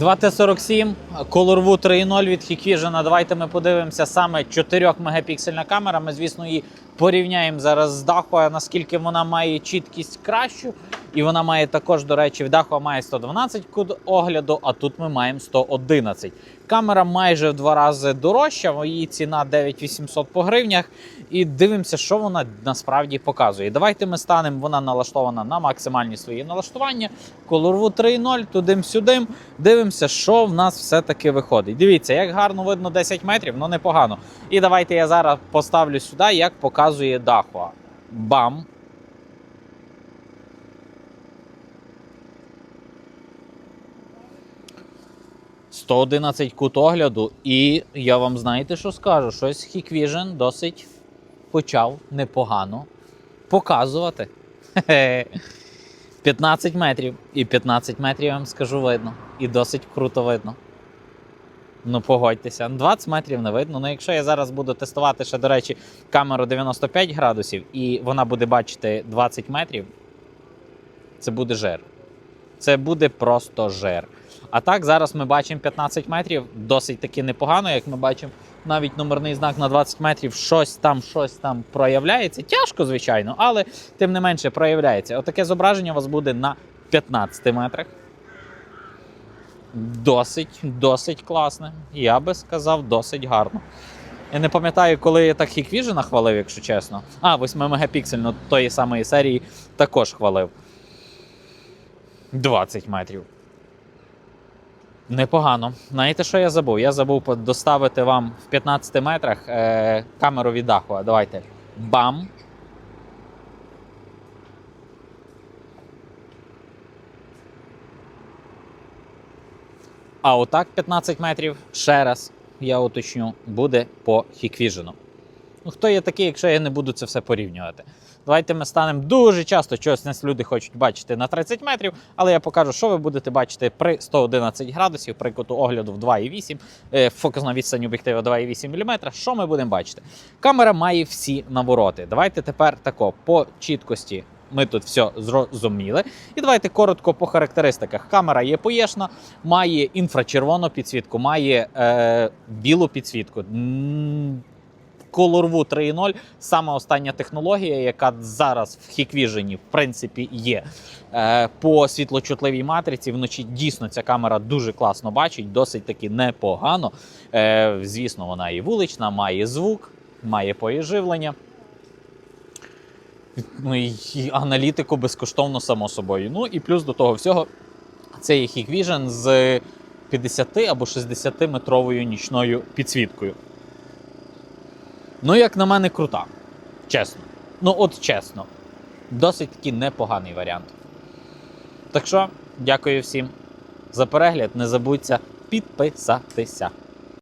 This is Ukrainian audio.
2T47, Colorwood 3.0 від Hikvision. Давайте ми подивимося саме 4 мегапіксельна камера. Ми, звісно, її порівняємо зараз з Dahua, наскільки вона має чіткість кращу. І вона має також, до речі, в Dahua має 112 кут огляду, а тут ми маємо 111. Камера майже в два рази дорожча, її ціна 9800 по гривнях. І дивимося, що вона насправді показує. Давайте ми станемо, вона налаштована на максимальні свої налаштування. Colorwood 3.0, тудим-сюдим. Дивимося, що в нас все-таки виходить. Дивіться, як гарно видно 10 метрів, ну непогано. І давайте я зараз поставлю сюди, як показує Dahua. Бам! «111 кут огляду, і я вам знаєте, що скажу? Щось Hikvision досить почав непогано показувати. 15 метрів. І 15 метрів я вам скажу видно. І досить круто видно. Ну, погодьтеся, 20 метрів не видно. Ну, якщо я зараз буду тестувати ще, до речі, камеру 95 градусів, і вона буде бачити 20 метрів, це буде жир. Це буде просто жир. А так, зараз ми бачимо 15 метрів, досить таки непогано, як ми бачимо, навіть номерний знак на 20 метрів, щось там, щось там проявляється. Тяжко, звичайно, але тим не менше проявляється. Отаке зображення у вас буде на 15 метрах. Досить, досить класне. Я би сказав, досить гарно. Я не пам'ятаю, коли я так Hikvision хвалив, якщо чесно. А, 8 мегапіксельну тої самої серії також хвалив. 20 метрів. Непогано. Знаєте, що я забув? Я забув доставити вам в 15 метрах е, камеру від Dahua. Давайте. Бам! А отак 15 метрів, ще раз, я уточню, буде по Hikvision. Ну, хто є такий, якщо я не буду це все порівнювати? Давайте ми станемо дуже часто, чогось нас люди хочуть бачити на 30 метрів, але я покажу, що ви будете бачити при 111 градусів, при куту огляду в 2,8, е, фокусна відстань об'єктива 2,8 мм. Що ми будемо бачити? Камера має всі навороти. Давайте тепер тако по чіткості. Ми тут все зрозуміли. І давайте коротко по характеристиках. Камера є поєшна, має інфрачервону підсвітку, має е, білу підсвітку. Colorwood 3.0 саме остання технологія, яка зараз в Hikvision, в принципі, є. Е, по світлочутливій матриці вночі дійсно ця камера дуже класно бачить, досить таки непогано. Е, звісно, вона і вулична, має звук, має поєживлення. Ну і аналітику безкоштовно, само собою. Ну і плюс до того всього, це є Hikvision з 50 або 60 метровою нічною підсвіткою. Ну, як на мене, крута. Чесно. Ну, от чесно. Досить таки непоганий варіант. Так що, дякую всім за перегляд. Не забудьте підписатися.